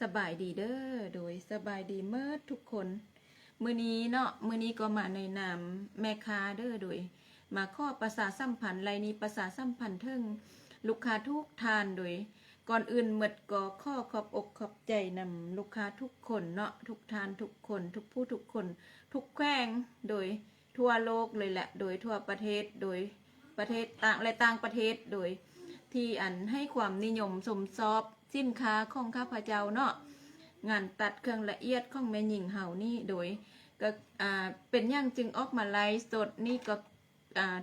สบายดีเด้อ โดยสบายดีเมื่อทุกคน มือนี้เนาะ มือนี้ก็มาในนามแม่ค้าเด้อ โดย มาข้อประสาสัมพันธ์ไรนี้ประสาสัมพันธ์เทิงลูกค้าทุกทานโดย ก่อนอื่นหมดก็ข้อขอบอกขอบใจนำลูกค้าทุกคนเนาะทุกทานทุกคน ทุกผู้ทุกคน ทุกแขวงโดยทั่วโลกเลยแหละ โดยทั่วประเทศโดยประเทศต่างและต่างประเทศโดยที่อันให้ความนิยมสมซอบ สินค้าของข้าพเจ้าเนาะงานตัดเครื่องละเอียดของแม่หญิงเฮานี่โดยก็อ่าเป็นอย่างจึงออกมาไลฟ์สดนี่ก็อ่า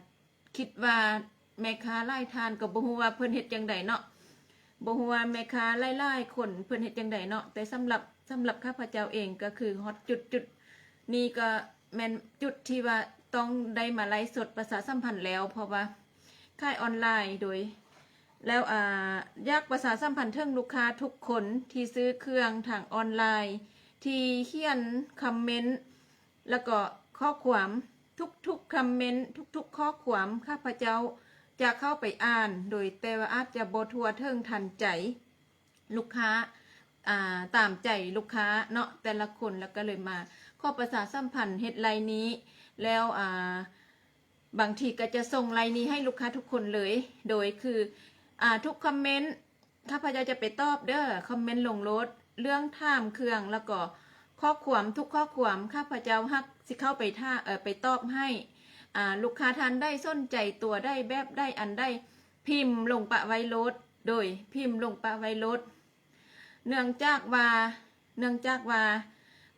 คิดว่าแม่ค้าไล่ทานก็บ่ฮู้ว่าเพิ่นเฮ็ดจังไดเนาะบ่ฮู้ว่าแม่ค้าไล่ๆคนเพิ่นเฮ็ดจังไดเนาะแต่สำหรับสำหรับข้าพเจ้าเองก็คือฮอตจุดจุดนี่ก็แม่นจุดที่ว่าต้องได้มาไลฟ์สดประชาสัมพันธ์แล้ว เพราะว่าค่ายออนไลน์โดย แล้วอ่ายากประสาสัมพันธ์เทิงลูกค้าทุกคนที่ซื้อเครื่องทางออนไลน์ ที่เขียนคอมเมนต์แล้วก็ข้อความทุกๆคอมเมนต์ทุก ๆ ข้อความข้าพเจ้าจะเข้าไปอ่าน โดยแต่ว่าอาจจะบทัวเทิงทันใจลูกค้าอ่าตามใจลูกค้าเนาะแต่ละคนแล้วก็เลยมา ข้อประสาสัมพันธ์เฮ็ดไลน์นี้ แล้วอ่าบางทีก็จะส่งไลน์นี้ให้ลูกค้าทุกคนเลย โดยคือ อ่าทุกคอมเมนต์ข้าพเจ้าจะไปตอบเด้อคอมเมนต์ลงรถเรื่องท่ามเครื่องแล้วก็ข้อความทุกข้อความข้าพเจ้าฮักสิเข้าไปท่าเออไปตอบให้อ่าลูกค้าทานได้ส้นใจตัวได้แบบได้อันได้พิมพ์ลงปะไว้รถโดยพิมพ์ลงปะไว้รถเนื่องจากว่าเนื่องจากว่า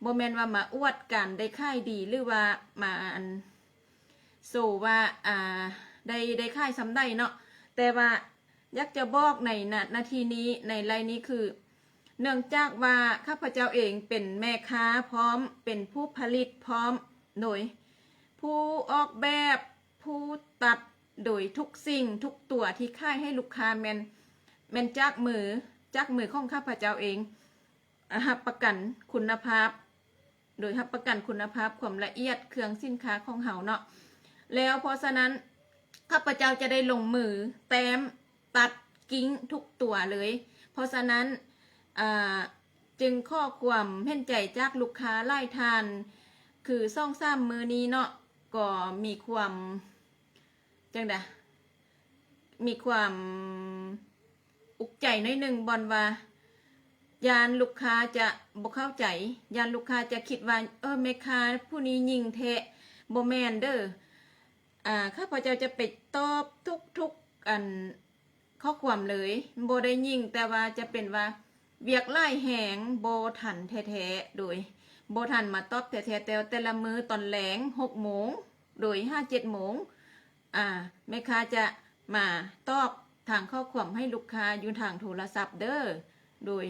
โมเมนว่ามาอวดกันได้ค่ายดีหรือว่ามาอันโซว่าอ่าได้ได้ค่ายซ้ำได้เนาะแต่ว่า อยากจะบอกในนานาทีนี้ในไลน์นี้คือ เนื่องจากว่าข้าพเจ้าเองเป็นแม่ค้าพร้อมเป็นผู้ผลิตพร้อมโดยผู้ออกแบบผู้ตัดโดยทุกสิ่งทุกตัวที่ค่ายให้ลูกค้าแมนแมนจากมือจากมือของข้าพเจ้าเองอะรับประกันคุณภาพ โดยรับประกันคุณภาพความละเอียดเครื่องสินค้าของเฮาเนาะแล้วเพราะฉะนั้นข้าพเจ้าจะได้ลงมือแต้ม ตัดกิ้งทุกตัวเลย เพราะฉะนั้นจึงข้อความเห็นใจจากลูกค้าไล่ทาน คือซ่องซ้ำมือนี้เนาะก็มีความจังไดมีความอุกใจน้อยหนึ่งบอลว่ายานลูกค้าจะบ่เข้าใจ ยานลูกค้าจะคิดว่าเออแม่ค้าผู้นี้ยิงเทะบ่แมนเด้ออ่าข้าพเจ้าจะไปตอบทุกทุกๆอัน ข้อความเลยโบได้ยิงแต่ว่าจะเป็นว่าเวียกไล่แหงโบทันแท้ๆโดยโบทันมาตอบแท้ๆแต่แต่ละมือตอนแหลงหกโมงโดยห้าเจ็ดโมงอ่าแม่ค้าจะมาตอบทางข้อความให้ลูกค้าอยู่ทางโทรศัพท์เด้อโดย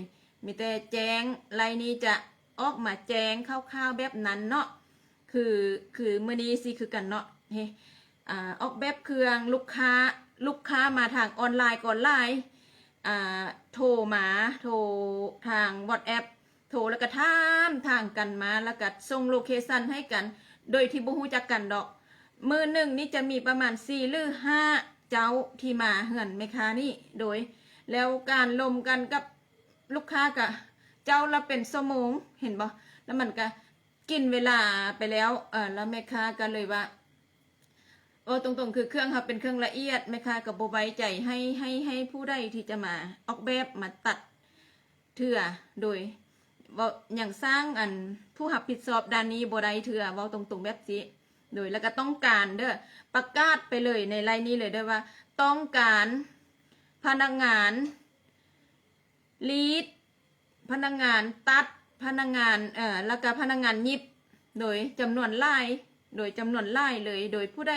มีแต่แจ้งไลน์นี้จะออกมาแจ้งคร่าวๆแบบนั้นเนาะคือคือมื่อนี้สิคือกันเนาะเฮอออกแบบเครื่องลูกค้า ลูกค้ามาทางออนไลน์ก่อนไลน์โทรมาโทรทาง WhatsApp โทรแล้วก็ท่ามทางกันมาแล้วก็ส่งโลเคชันให้กัน โดยที่บ่ฮู้จักกันดอก มือหนึ่งนี่จะมีประมาณสี่หรือห้าเจ้าที่มาเหือนแม่ค้านี่โดย แล้วการลมกันกับลูกค้ากับเจ้าละเป็นสมงเห็นบ่แล้วมันก็กินเวลาไปแล้วเออแล้วแม่ค้าก็เลยว่า โอ้ตรงๆ คือเครื่องค่ะเป็นเครื่องละเอียดแม่ค้ากับโบไว้ใจให้ให้ให้ผู้ใดที่จะมาออกแบบมาตัดเถื่อโดยว่าอย่างสร้างอันผู้หับผิดสอบด้านนี้โบได้เถื่อเว่าตรงๆแบบนี้โดยแล้วก็ต้องการเด้อประกาศไปเลยในไลน์นี้เลยเด้อว่า ต้องการพนักงานลีดพนักงานตัดพนักงานเอ่อแล้วก็พนักงานยิบ โดยจำนวนไล่โดยจำนวนไล่เลย โดยผู้ใด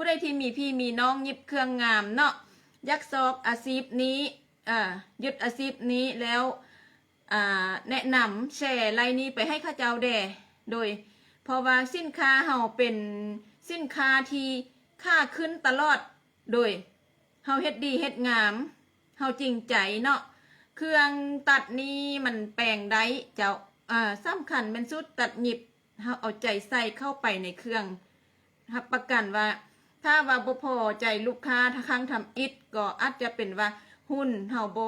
ผู้ใดที่มีพี่มีน้องยิบเครื่องงามเนาะยักซอกอาชีพนี้อ่ายึดอาชีพนี้แล้วอ่าแนะนำแชร์ไลน์นี้ไปให้ข้าเจ้าแด่โดย เพราะว่าสินค้าเฮาเป็นสินค้าที่ค่าขึ้นตลอดโดยเฮาเฮ็ดดีเฮ็ดงามเฮาจริงใจเนาะเครื่องตัดนี้มันแปลงได้เจ้าอ่าสำคัญเป็นสุดตัดหยิบเฮาเอาใจใส่เข้าไปในเครื่องรับประกันว่า ถ้าว่าบ่พอใจลูกค้าถ้าครั้งทำอิดก็อาจจะเป็นว่าหุ้นเฮาโบ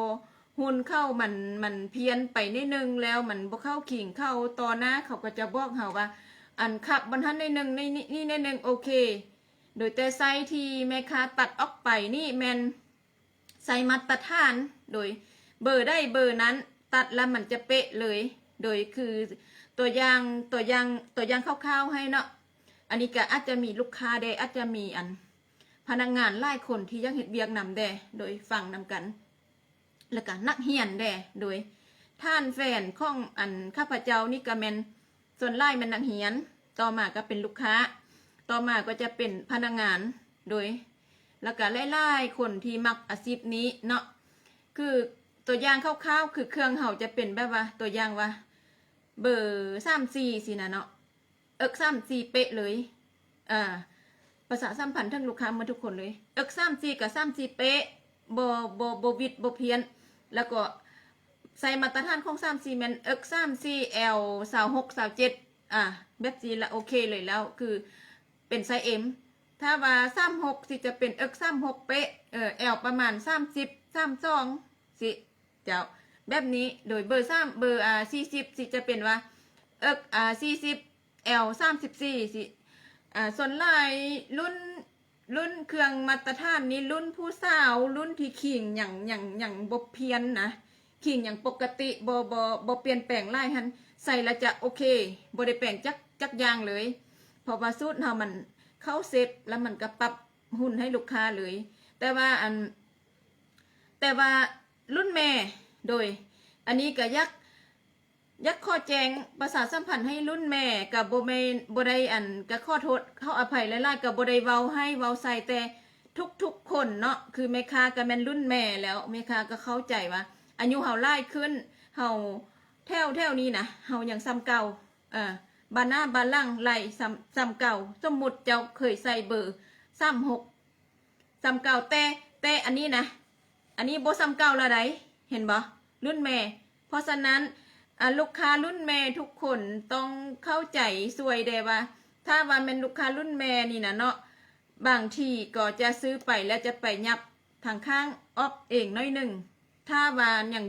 หุ่นเข้ามันมันเพี้ยนไปนิดนึงแล้วมันบ่เข้าขิงเข้าต่อหน้าเขาก็จะบอกเฮาว่า อันขับบรรทัดในหนึ่งนี่นี่ในหนึ่งโอเค โดยแต่ไซที่แม่ค้าตัดออกไปนี่แมนไซส์มาตรฐาน โดยเบอร์ได้เบอร์นั้น ตัดแล้วมันจะเป๊ะเลย โดยคือตัวอย่างตัวอย่างตัวอย่างคร่าวๆให้เนาะ อันนี้ก็อาจจะมีลูกค้าเดอาจจะมีอัน พนักงานหลายคนที่ยังเห็ดเบียกนำแดโดยฟังนำกัน แล้วก็นักเฮียนแดโดยท่านแฟนของอันข้าพเจ้านี่ก็แมนส่วนไล่มันนักเฮียน ต่อมาก็เป็นลูกค้า ต่อมาก็จะเป็นพนักงานโดย แล้วก็ไล่ๆคนที่มักอาชีพนี้เนาะคือตัวอย่างคร่าวๆคือเครื่องเห่าจะเป็นแบบว่าตัวอย่างว่า เบอร์สามสี่สินะเนาะ เอกสามสี่เป๊ะเลยอ่าภาษาสัมพันธ์ทั้งลูกค้ามาทุกคนเลย เอกสามสี่กับสามสี่เป๊ะโบโบโบวิดโบเพียน แล้วก็ใส่มาตรฐานของสามสี่แมนเอกสามสี่เอลสาวหกสาวเจ็ดอ่าแบบจีละโอเคเลยแล้วคือเป็นไซส์เอ็มถ้าว่าสามหกสิจะเป็นเอกสามหกเป๊ะเออแอลประมาณสามสิบสามสองสิเจ้าแบบนี้โดยเบอร์สามเบอร์อ่าสี่สิบสิจะเป็นว่าเอกอ่าสี่สิบ แอลสามสิบสี่สิอ่าส่วนลายรุ่นรุ่นเครื่องมาตรฐานนี้รุ่นผู้สาวรุ่นที่ขิงอย่างอย่างอย่างบบเพียนนะขิงอย่างปกติบอบอบเปลี่ยนแปลงลายหันใส่ล้วจะโอเคบได้แปลงจักจักยางเลยพอว่าสูตรเรามันเข้าเซตแล้วมันก็ปรับหุ่นให้ลูกค้าเลย แต่ว่าอันแต่ว่ารุ่นแม่โดย อันนี้ก็ยัก ยักข้อแจงประสาสัมพันธ์ให้รุ่นแม่กับโบเมนโบไดอันก็ข้อโทษเข้าอภัยหลายๆกับโบไดเว้าให้เว้าใส่แต่ทุกๆคนเนาะคือแม่ค้าก็แมนรุ่นแม่แล้วแม่ค้าก็เข้าใจว่าอายุเฮาไล่ขึ้นเฮาแถวแถวนี้นะเฮาอยังซ้ำเก่าเอ่าบานหน้าบานล่างไหลซ้ำซ้ำเก่า สมมุติเจ้าเคยใส่เบอร์ซ้ำหกซ้ำเก่าแต่แต่อันนี้นะ อันนี้โบซ้ำเก่าละไดเห็นบ่รุ่นแม่ เพราะฉะนั้น ลูกค้ารุ่นแม่ทุกคนต้องเข้าใจสวยเดว่า ถ้าว่าเป็นลูกค้ารุ่นแม่นี่นะเนาะบางทีก็จะซื้อไปแล้วจะไปยับทางข้างออฟเองน้อยหนึ่งถ้าว่าอย่าง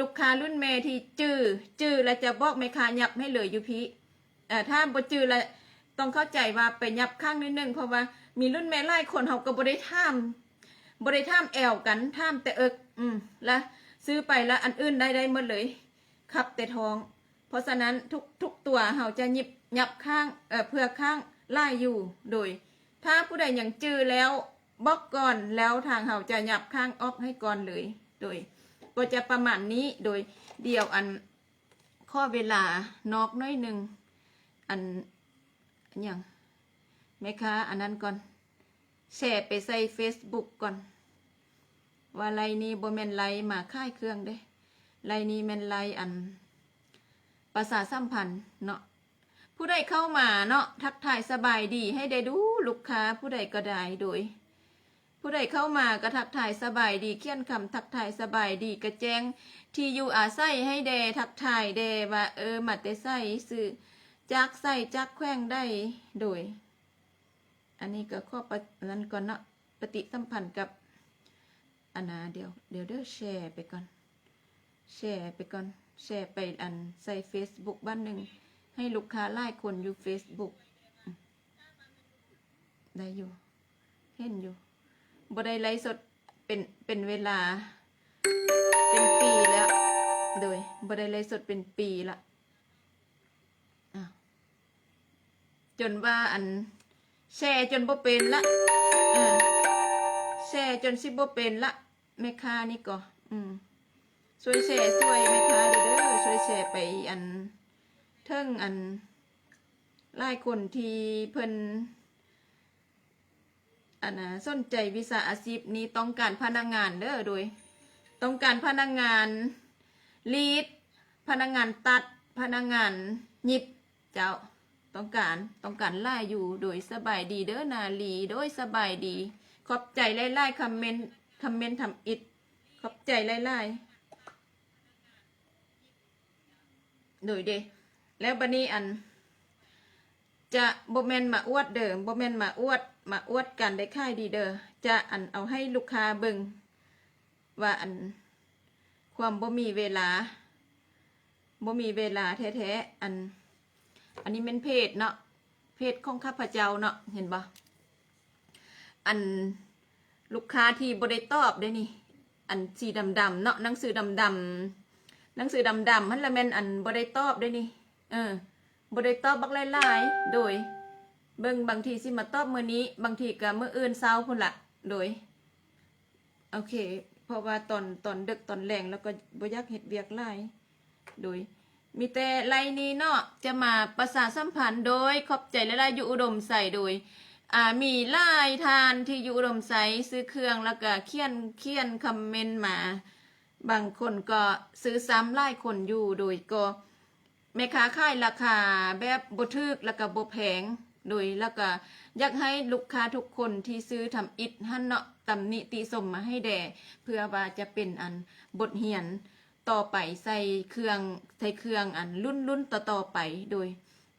ลูกค้ารุ่นแม่ที่จื้อจื้อแล้วจะบอกแม่ค้ายับให้เลยอยู่พี่ถ้าบ่จื้อแล้วต้องเข้าใจว่าไปยับข้างนิดนึงเพราะว่ามีรุ่นแม่ไล่คนเขาก็บ่ได้ท่ามบริท่ามแอวกันท่ามแต่เอิกอืมแล้วซื้อไปแล้วอันอื่นได้ได้หมดเลย ขับแต่ท้อง เพราะฉะนั้นทุกทุกตัวเราจะหยิบยับข้างเอ่อเพื่อข้างไล่อยู่โดย ถ้าผู้ใดยังจื้อแล้วบล็อกก่อนแล้วทางเราจะหยับข้างออกให้ก่อนเลยโดยก็จะประมาณนี้โดยเดียวอันข้อเวลานอกน้อยหนึ่งอันอันอย่างแม่ค้าอันนั้นก่อน แชร์ไปใส่ Facebook ก่อน ว่าไลน์นี้บ่แมนไลน์มาค่ายเครื่องเด้ ไลนี้แม่นไลอันประสาสัมพันธ์เนาะผู้ใดเข้ามาเนาะทักทายสบายดีให้ได้ดูลูกค้าผู้ใดก็ได้โดย ผู้ใดเข้ามาก็ทักทายสบายดีเขียนคำทักทายสบายดีกระแจงที่อยู่อาศัยให้แดทักทายแดว่าเออมาแต่ใส่สื่อจักใส่จักแขว้งได้โดย อันนี้ก็ข้อปนั้นก่อนเนาะปฏิสัมพันธ์กับอันนาเดี๋ยวเดี๋ยวเด้อแชร์ไปก่อน แชร์ไปก่อน แชร์ไปอันใส่ Facebook บ้านหนึ่ง ให้ลูกค้าไล่คนอยู่ Facebook ได้อยู่ เห็นอยู่บ่ได้ไลฟ์สดเป็นเป็นเวลา เป็นปีแล้ว โดยบ่ได้ไลฟ์สดเป็นปีละจนว่าอัน แชร์จนบ่เป็นละแชร์จนสิบ่เป็นละแม่ค้านี่ก็ อืม ช่วยแชร์ช่วยแม่ค้าเด้อช่วยแชร์ไปอันเทิงอันหลายคนที่เพิ่นอันนะสนใจวิชาอาชีพนี้ต้องการพนักงานเด้อโดย ต้องการพนักงานลีดพนักงานตัดพนักงานหยิบเจ้าต้องการต้องการไล่อยู่โดยสบายดีเด้อนาลีโดยสบายดี ขอบใจไล่ไล่คอมเมนต์คอมเมนต์ทำอิดขอบใจไล่ไล่ โดยเดแล้วบันนี้อัน จะโบแมนมาอวดเดิมโบแมนมาอวดมาอวดกันได้ค่ายดีเดอจะอันเอาให้ลูกค้าเบิงว่าอันความบ่มีเวลาบ่มีเวลาแท้ๆอัน อันนี้เป็นเพจเนาะเพจของข้าพเจ้าเนาะเห็นบ่อันลูกค้าที่บ่ได้ตอบได้นี่ อันสีดำๆเนาะหนังสือดำๆ หนังสือดำๆมันละแมนอันบ่ได้ตอบได้นี่ เออบ่ได้ตอบบักหลายๆ โดย เบิ่งบางทีสิมาตอบมื้อนี้ บางทีก็มื้ออื่นเช้าพุ่นละโดย โอเค เพราะว่าตอนตอนดึกตอนแรงแล้วก็บ่อยากเฮ็ดเวียกหลายโดย มีแต่ไลน์นี้เนาะจะมาประสาสัมพันธ์โดยขอบใจและลายอยู่อุดมใส่โดยอ่ามีไลายทานที่อยู่อุดมใส่ซื้อเครื่องแล้วก็เขียนเขียนคอมเมนต์มา บางคนก็ซื้อซ้ำไล่คนอยู่โดยก็แม่ค้าขายราคาแบบบทึกแล้วก็บ่แพงโดยแล้วก็อยากให้ลูกค้าทุกคนที่ซื้อทำอิฐหั่นเนาะตำนิติสมมาให้แด่เพื่อว่าจะเป็นอันบทเรียนต่อไปใส่เครื่องใส่เครื่องอันรุ่นรุ่นต่อต่อไปโดย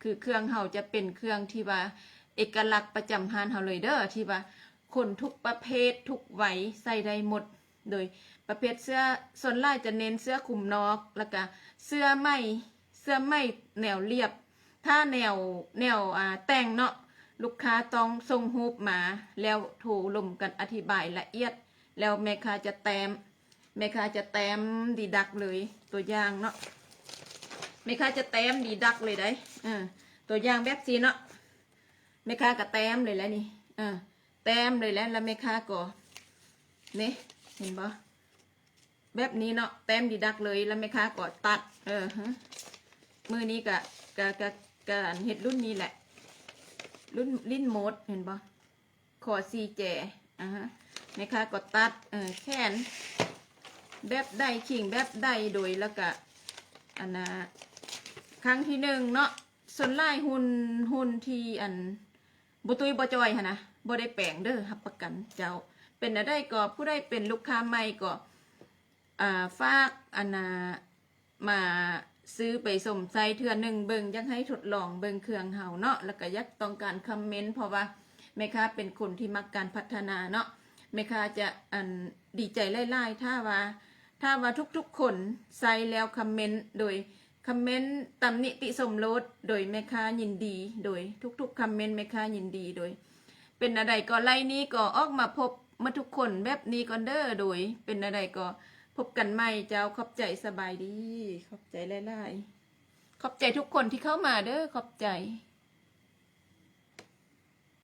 คือเครื่องเฮาจะเป็นเครื่องที่ว่า เอกลักษณ์ประจำฮานเฮาเลยเด้อที่ว่าคนทุกประเภททุกวัยใส่ได้หมดโดย ประเภทเสื้อส่วนล่ายจะเน้นเสื้อคลุมนอกแล้วก็เสื้อไหมเสื้อไหมแนวเรียบ ถ้าแนวแนวอ่าแต่งเนาะลูกค้าต้องส่งรูปมา แล้วโทรลมกันอธิบายละเอียด แล้วแม่ค้าจะแต้มแม่ค้าจะแต้มดีดักเลยตัวอย่างเนาะแม่ค้าจะแต้มดีดักเลยได้เออตัวอย่างแบบสีเนาะแม่ค้าก็แต้มเลยแล้วนี่เออแต้มเลยแล้วแล้วแม่ค้าก็นี่เห็นปะ แบบนี้เนาะแต้มดีดักเลยแล้วแม่ค้าก็ตัด เออฮะมือนี้กะกะกะกะเห็ดรุ่นนี้แหละ รุ่นลิ้นโมดเห็นปะขอซีแจอะฮะแม่ค้าก็ตัดเออแขนแบบใดขิงแบบใดโดยแล้วก็อันนะครั้งที่หนึ่งเนาะส่วนไล่หุ่นหุ่นที่อันบุตุยบจอยฮะนะบ่ได้แปลงเด้อรับประกันเจ้า เป็นอะไรก็ผู้ได้เป็นลูกค้าใหม่ก็ อ่าฝากอันนะมาซื้อไปสมใจเทื่อหนึ่งเบิงยังให้ทดลองเบิงเครื่องเฮาเนาะแล้วก็ยักต้องการคอมเมนต์เพราะว่าแม่ค้าเป็นคนที่มักการพัฒนาเนาะแม่ค้าจะอันดีใจไล่ๆถ้าว่า ถ้าว่าทุกๆคนใส่แล้วคอมเมนต์โดยคอมเมนต์ตำหนิติสมรสโดยแม่ค้ายินดี โดยทุกๆคอมเมนต์แม่ค้ายินดีโดย เป็นอะไรก็ไล่นี้ก็ออกมาพบมาทุกคนแบบนี้ก่อนเด้อโดย เป็นอะไรก็ บกันใหม่เจ้าขอบใจสบายดี ขอบใจหลายๆขอบใจทุกคนที่เข้ามาเด้อขอบใจ